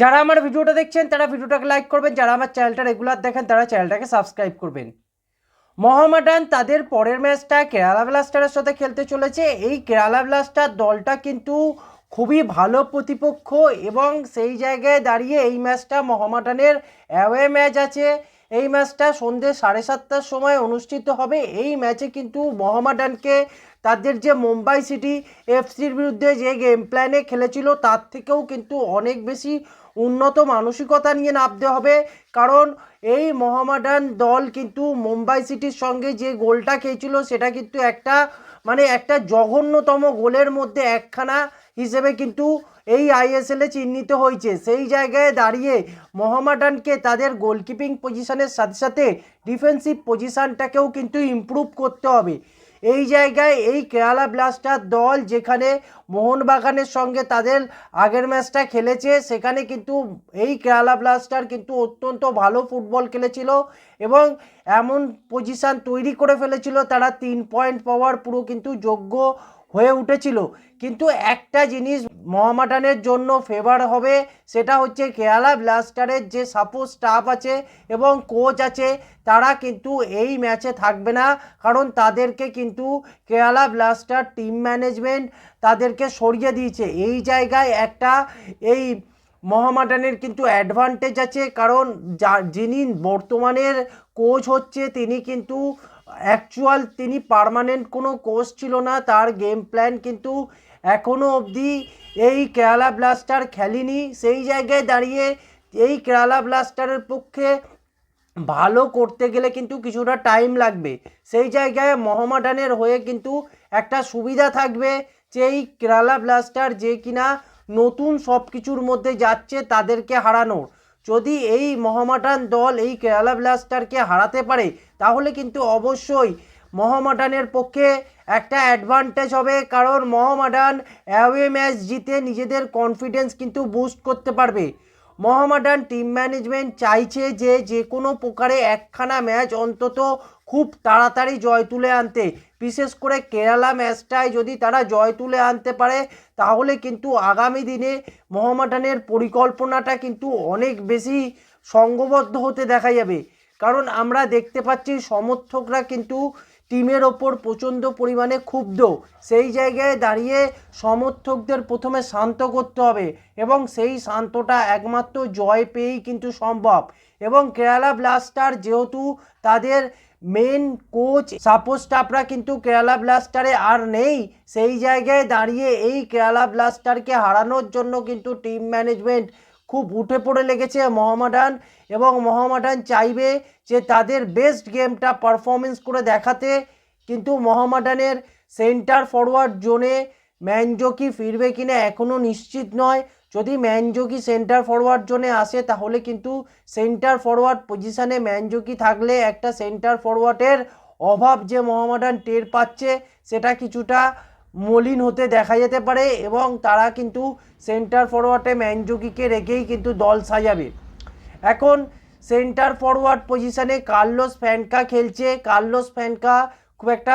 যারা আমার ভিডিওটা দেখছেন, তারা ভিডিওটাকে লাইক করবেন। যারা আমার চ্যানেলটা রেগুলার দেখেন, তারা চ্যানেলটাকে সাবস্ক্রাইব করবেন। মহামাডান তাদের পরের ম্যাচটা কেরালা ব্লাস্টারের সাথে খেলতে চলেছে। এই কেরালা ব্লাস্টার দলটা কিন্তু খুবই ভালো প্রতিপক্ষ এবং সেই জায়গায় দাঁড়িয়ে এই ম্যাচটা মহামাডানের অ্যাওয়ে ম্যাচ আছে। এই ম্যাচটা সন্ধ্যে সাড়ে সাতটার সময় অনুষ্ঠিত হবে। এই ম্যাচে কিন্তু মহামাডানকে তাদের যে মুম্বাই সিটি এফসির বিরুদ্ধে যে গেম প্ল্যানে খেলেছিল, তার থেকেও কিন্তু অনেক বেশি উন্নত মানসিকতা নিয়ে নামতে হবে। কারণ এই মোহামেডান দল কিন্তু মুম্বাই সিটির সঙ্গে যে গোলটা খেয়েছিল, সেটা কিন্তু একটা মানে একটা জঘন্যতম গোলের মধ্যে একখানা হিসেবে কিন্তু এই আইএসএলে চিহ্নিত হয়েছে। সেই জায়গায় দাঁড়িয়ে মোহামেডানকে তাদের গোলকিপিং পজিশনের সাথে সাথে ডিফেন্সিভ পজিশনটাকেও কিন্তু ইমপ্রুভ করতে হবে। এই জায়গায় এই কেরালা ব্লাস্টার দল যেখানে মোহনবাগানের সঙ্গে তাদের আগের ম্যাচটা খেলেছে, সেখানে কিন্তু এই কেরালা ব্লাস্টার কিন্তু অত্যন্ত ভালো ফুটবল খেলেছিল এবং এমন পজিশান তৈরি করে ফেলেছিল, তারা তিন পয়েন্ট পাওয়ার পুরো কিন্তু যোগ্য হয়ে উঠেছিল। কিন্তু একটা জিনিস মোহামেডানের জন্য ফেভার হবে, সেটা হচ্ছে কেরালা ব্লাস্টারের যে সাপোর্ট স্টাফ আছে এবং কোচ আছে, তারা কিন্তু এই ম্যাচে থাকবে না। কারণ তাদেরকে কিন্তু কেরালা ব্লাস্টার টিম ম্যানেজমেন্ট তাদেরকে সরিয়ে দিয়েছে। এই জায়গায় একটা এই মোহামেডানের কিন্তু অ্যাডভান্টেজ আছে। কারণ যা, যিনি বর্তমানের কোচ হচ্ছে, তিনি কিন্তু অ্যাকচুয়াল তিনি পার্মানেন্ট কোনো কোচ ছিল না। তার গেম প্ল্যান কিন্তু এখনও অবধি এই কেরালা ব্লাস্টার খেলেনি। সেই জায়গায় দাঁড়িয়ে এই কেরালা ব্লাস্টারের পক্ষে ভালো করতে গেলে কিন্তু কিছুটা টাইম লাগবে। সেই জায়গায় মোহামেডানের হয়ে কিন্তু একটা সুবিধা থাকবে যে এই কেরালা ব্লাস্টার যে কিনা নতুন সব কিছুর মধ্যে যাচ্ছে তাদেরকে হারানোর। যদি এই মোহামেডান দল এই কেরালা ব্লাস্টারকে হারাতে পারে, তাহলে কিন্তু অবশ্যই মোহামেডানের পক্ষে একটা অ্যাডভান্টেজ হবে, কারণ মোহামেডান অ্যাওয়ে ম্যাচ জিতে নিজেদের কনফিডেন্স কিন্তু বুস্ট করতে পারবে। মোহামেডান টিম ম্যানেজমেন্ট চাইছে যে যে কোনো প্রকারে একখানা ম্যাচ অন্তত খুব তাড়াতাড়ি জয় তুলে আনতে। বিশেষ করে কেরালা ম্যাচটায় যদি তারা জয় তুলে আনতে পারে, তাহলে কিন্তু আগামী দিনে মোহামেডানের পরিকল্পনাটা কিন্তু অনেক বেশি সঙ্গবদ্ধ হতে দেখা যাবে। কারণ আমরা দেখতে পাচ্ছি সমর্থকরা কিন্তু টিমের ওপর প্রচণ্ড পরিমাণে ক্ষুব্ধ। সেই জায়গায় দাঁড়িয়ে সমর্থকদের প্রথমে শান্ত করতে হবে এবং সেই শান্তটা একমাত্র জয় পেয়েই কিন্তু সম্ভব। এবং কেরালা ব্লাস্টার যেহেতু তাদের মেন কোচ সাপোর্ট স্টাফরা কিন্তু কেরালা ব্লাস্টারে আর নেই, সেই জায়গায় দাঁড়িয়ে এই কেরালা ব্লাস্টারকে হারানোর জন্য কিন্তু টিম ম্যানেজমেন্ট খুব উঠে পড়ে লেগেছে মোহামেডান এবং মোহামেডান চাইবে যে তাদের বেস্ট গেমটা পারফরমেন্স করে দেখাতে। কিন্তু মোহামেডানের সেন্টার ফরওয়ার্ড জোনে ম্যানজোকি ফিরবে কিনা এখনও নিশ্চিত নয়। যদি ম্যানজোকি সেন্টার ফরওয়ার্ড জোনে আসে, তাহলে কিন্তু সেন্টার ফরওয়ার্ড পজিশানে ম্যানজোকি থাকলে একটা সেন্টার ফরওয়ার্ডের অভাব যে মোহামেডান টের পাচ্ছে, সেটা কিছুটা মলিন হতে দেখা যেতে পারে এবং তারা কিন্তু সেন্টার ফরওয়ার্ডে ম্যানজোকিকে রেখেই কিন্তু দল সাজাবে। এখন সেন্টার ফরওয়ার্ড পজিশনে কার্লোস ফ্যানকা খেলছে। কার্লোস ফ্যানকা খুব একটা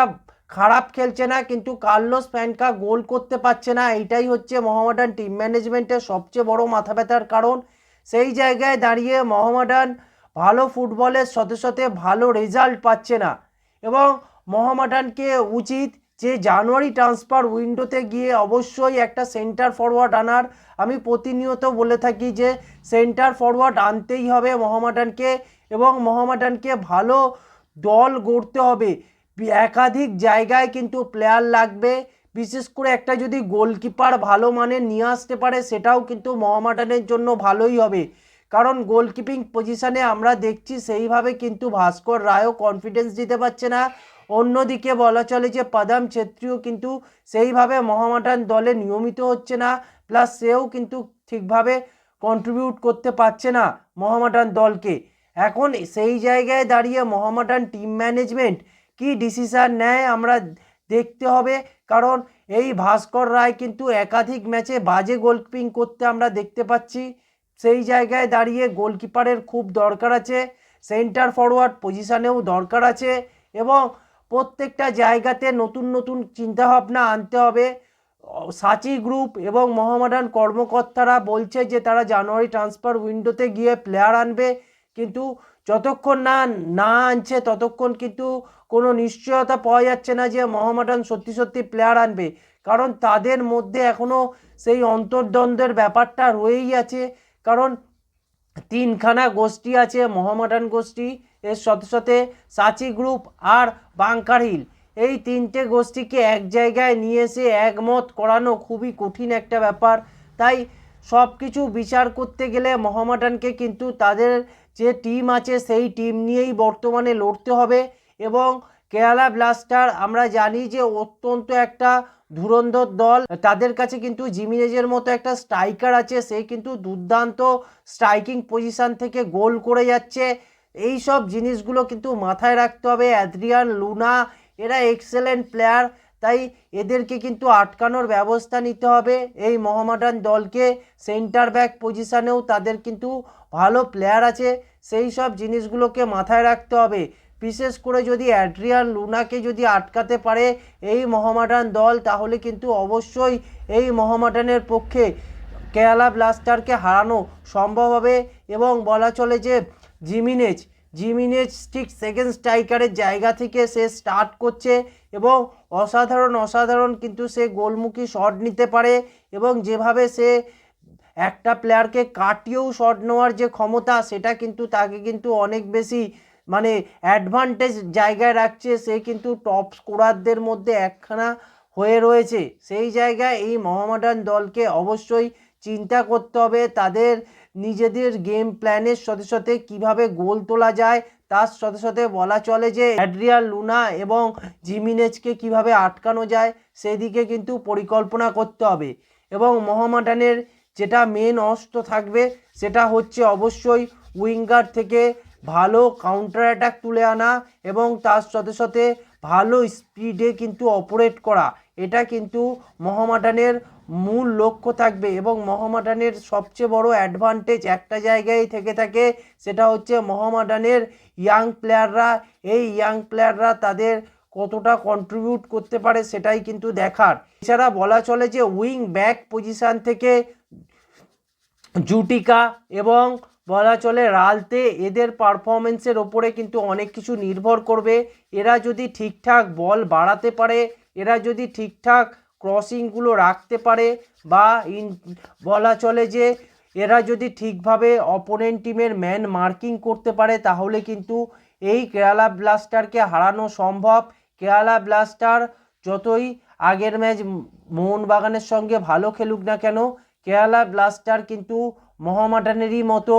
খারাপ খেলছে না, কিন্তু কার্লোস ফ্যানকা গোল করতে পারছে না। এইটাই হচ্ছে মোহামেডান টিম ম্যানেজমেন্টের সবচেয়ে বড় মাথা ব্যথার কারণ। সেই জায়গায় দাঁড়িয়ে মোহামেডান ভালো ফুটবলের সাথে সাথে ভালো রেজাল্ট পাচ্ছে না। এবং মোহামেডানকে উচিত যে জানুয়ারি ট্রান্সফার উইন্ডোতে গিয়ে অবশ্যই একটা সেন্টার ফরওয়ার্ড আনার আমি প্রতিনিয়ত বলে থাকি যে সেন্টার ফরওয়ার্ড আনতেই হবে মোহামেডানকে এবং মোহামেডানকে ভালো দল গড়তে হবে। একাধিক জায়গায় কিন্তু প্লেয়ার লাগবে। বিশেষ করে একটা যদি গোলকিপার ভালো মানের নিয়ে আসতে পারে, সেটাও কিন্তু মোহামেডানের জন্য ভালোই হবে। কারণ গোলকিপিং পজিশানে আমরা দেখছি সেইভাবে কিন্তু ভাস্কর রায়ও কনফিডেন্স দিতে পারছে না। অন্যদিকে বলা চলে যে পাদাম ছেত্রীও কিন্তু সেইভাবে মহামাটান দলে নিয়মিত হচ্ছে না, প্লাস সেও কিন্তু ঠিকভাবে কন্ট্রিবিউট করতে পারছে না মহামাটান দলকে। এখন সেই জায়গায় দাঁড়িয়ে মহামাটান টিম ম্যানেজমেন্ট কি ডিসিশান নেয় আমরা দেখতে হবে, কারণ এই ভাস্কর রায় কিন্তু একাধিক ম্যাচে বাজে গোলকিপিং করতে আমরা দেখতে পাচ্ছি। সেই জায়গায় দাঁড়িয়ে গোলকিপারের খুব দরকার আছে সেন্টার ফরওয়ার্ড পজিশানেও দরকার আছে এবং প্রত্যেকটা জায়গাতে নতুন নতুন চিন্তাভাবনা আনতে হবে। সাচি গ্রুপ এবং মোহামেডান কর্মকর্তারা বলছে যে তারা জানুয়ারি ট্রান্সফার উইন্ডোতে গিয়ে প্লেয়ার আনবে। কিন্তু যতক্ষণ না না আনছে, ততক্ষণ কিন্তু কোনো নিশ্চয়তা পাওয়া যাচ্ছে না যে মোহামেডান সত্যি সত্যি প্লেয়ার আনবে। কারণ তাদের মধ্যে এখনও সেই অন্তর্দ্বন্দ্বের ব্যাপারটা রয়েই আছে। কারণ তিনখানা গোষ্ঠী আছে, মোহামেডান গোষ্ঠী এর সাথে সাথে সাচি গ্রুপ আর বাংকার হিল। এই তিনটে গোষ্ঠীকে এক জায়গায় নিয়ে এসে একমত করানো খুবই কঠিন একটা ব্যাপার। তাই সব কিছু বিচার করতে গেলে মোহামেডানকে কিন্তু তাদের যে টিম আছে, সেই টিম নিয়েই বর্তমানে লড়তে হবে এবং কেরালা ব্লাস্টার আমরা জানি যে অত্যন্ত একটা ধুরন্ধর দল। তাদের কাছে কিন্তু জিমিনেজের মতো একটা স্ট্রাইকার আছে, সে কিন্তু দুর্দান্ত স্ট্রাইকিং পজিশন থেকে গোল করে যাচ্ছে। এই সব জিনিসগুলো কিন্তু মাথায় রাখতে হবে। অ্যাদ্রিয়ান লুনা, এরা এক্সেলেন্ট প্লেয়ার তাই এদেরকে কিন্তু আটকানোর ব্যবস্থা নিতে হবে। এই মোহামেডান দলকে সেন্টার ব্যাক পজিশানেও তাদের কিন্তু ভালো প্লেয়ার আছে। সেই সব জিনিসগুলোকে মাথায় রাখতে হবে। বিশেষ করে যদি অ্যাড্রিয়ান, লুনাকে যদি আটকাতে পারে এই মোহামেডান দল, তাহলে কিন্তু অবশ্যই এই মোহামেডানের পক্ষে কেরালা ব্লাস্টারকে হারানো সম্ভব হবে এবং বলা চলে যে জিমিনেজ জিমিনেজ ঠিক সেকেন্ড স্ট্রাইকারের জায়গা থেকে সে স্টার্ট করছে এবং অসাধারণ অসাধারণ কিন্তু সে গোলমুখী শট নিতে পারে এবং যেভাবে সে একটা প্লেয়ারকে কাটিয়েও শট নেওয়ার যে ক্ষমতা, সেটা কিন্তু তাকে কিন্তু অনেক বেশি মানে অ্যাডভান্টেজ জায়গায় রাখছে। সে কিন্তু টপ স্কোরারদের মধ্যে একখানা হয়ে রয়েছে। সেই জায়গায় এই মোহামেডান দলকে অবশ্যই চিন্তা করতে হবে। তাদের নিজেদের গেম প্ল্যানের সাথে সাথে কীভাবে গোল তোলা যায়, তার সাথে সাথে বলা চলে যে অ্যাড্রিয়াল লুনা এবং জিমিনেজকে কীভাবে আটকানো যায়, সেদিকে কিন্তু পরিকল্পনা করতে হবে। এবং মোহামেডানের যেটা মেন অস্ত্র থাকবে, সেটা হচ্ছে অবশ্যই উইঙ্গার থেকে ভালো কাউন্টার অ্যাটাক তুলে আনা এবং তার সাথে সাথে ভালো স্পিডে কিন্তু অপারেট করা। এটা কিন্তু মোহামেডানের মূল লক্ষ্য থাকবে এবং মহামাডানের সবচেয়ে বড় অ্যাডভান্টেজ একটা জায়গায় থেকে থাকে, সেটা হচ্ছে মহামাডানের ইয়াং প্লেয়াররা এই ইয়াং প্লেয়াররা তাদের কতটা কন্ট্রিবিউট করতে পারে সেটাই কিন্তু দেখার। এছাড়া বলা চলে যে উইং ব্যাক পজিশান থেকে জুটিকা এবং বলা চলে রালতে এদের পারফরমেন্সের ওপরে কিন্তু অনেক কিছু নির্ভর করবে। এরা যদি ঠিকঠাক বল বাড়াতে পারে, এরা যদি ঠিকঠাক ক্রসিংগুলো রাখতে পারে বা ইন, বলা চলে যে এরা যদি ঠিকভাবে অপোনেন্ট টিমের ম্যান মার্কিং করতে পারে, তাহলে কিন্তু এই কেরালা ব্লাস্টারকে হারানো সম্ভব। কেরালা ব্লাস্টার যতই আগের ম্যাচ মোহনবাগানের সঙ্গে ভালো খেলুক না কেন কেরালা ব্লাস্টার কিন্তু মোহামেডানেরই মতো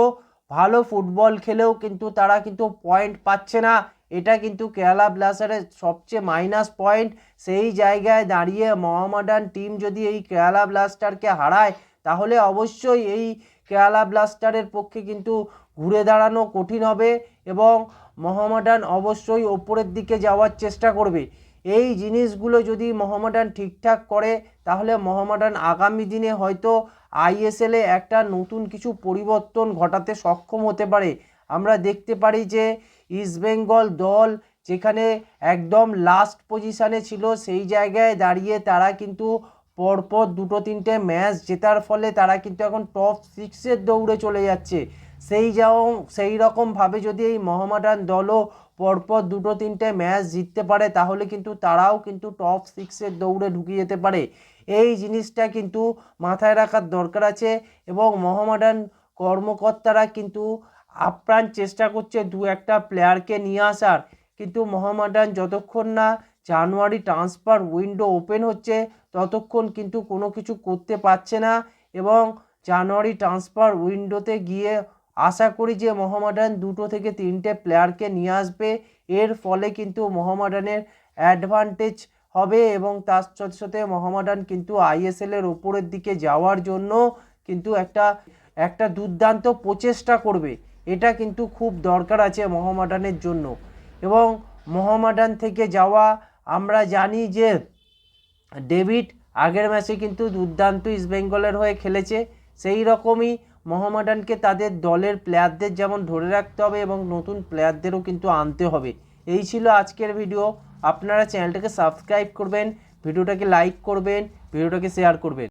ভালো ফুটবল খেলেও কিন্তু তারা কিন্তু পয়েন্ট পাচ্ছে না। এটা কিন্তু কেরালা ব্লাস্টারের সবচেয়ে মাইনাস পয়েন্ট সেই জায়গায় দাঁড়িয়ে মোহামেডান টিম যদি এই কেরালা ব্লাস্টারকে হারায়, তাহলে অবশ্যই এই কেরালা ব্লাস্টারের পক্ষে কিন্তু ঘুরে দাঁড়ানো কঠিন হবে এবং মোহামেডান অবশ্যই ওপরের দিকে যাওয়ার চেষ্টা করবে। এই জিনিসগুলো যদি মোহামেডান ঠিকঠাক করে, তাহলে মোহামেডান আগামী দিনে হয়তো আইএসএলে একটা নতুন কিছু পরিবর্তন ঘটাতে সক্ষম হতে পারে। আমরা দেখতে পারি যে ইস্টবেঙ্গল দল যেখানে একদম লাস্ট পজিশানে ছিল, সেই জায়গায় দাঁড়িয়ে তারা কিন্তু পরপর দুটো তিনটে ম্যাচ জেতার ফলে তারা কিন্তু এখন টপ সিক্সের দৌড়ে চলে যাচ্ছে। সেই যাও, সেই রকমভাবে যদি এই মোহামেডান দলও পরপর দুটো তিনটে ম্যাচ জিততে পারে, তাহলে কিন্তু তারাও কিন্তু টপ সিক্সের দৌড়ে ঢুকে যেতে পারে। এই জিনিসটা কিন্তু মাথায় রাখার দরকার আছে এবং মোহামেডান কর্মকর্তারা কিন্তু আপ্রাণ চেষ্টা করছে দু একটা প্লেয়ারকে নিয়ে আসার। কিন্তু মোহামেডান যতক্ষণ না জানুয়ারি ট্রান্সফার উইন্ডো ওপেন হচ্ছে, ততক্ষণ কিন্তু কোনো কিছু করতে পারছে না এবং জানুয়ারি ট্রান্সফার উইন্ডোতে গিয়ে আশা করি যে মোহামেডান দুটো থেকে তিনটে প্লেয়ারকে নিয়ে আসবে। এর ফলে কিন্তু মোহামেডানের অ্যাডভান্টেজ হবে এবং তার সাথে সাথে মোহামেডান কিন্তু আইএসএলের ওপরের দিকে যাওয়ার জন্য কিন্তু একটা একটা দুর্দান্ত প্রচেষ্টা করবে। এটা কিন্তু খুব দরকার আছে মোহামেডানের জন্য। এবং মহামাডান থেকে যাওয়া আমরা জানি যে ডেভিড আগের ম্যাচে কিন্তু দুর্দান্ত ইস্টবেঙ্গলের হয়ে খেলেছে। সেই রকমই মোহামেডানকে তাদের দলের প্লেয়ারদের যেমন ধরে রাখতে হবে এবং নতুন প্লেয়ারদেরও কিন্তু আনতে হবে। এই ছিল আজকের ভিডিও। আপনারা চ্যানেলটাকে সাবস্ক্রাইব করবেন, ভিডিওটাকে লাইক করবেন, ভিডিওটাকে শেয়ার করবেন।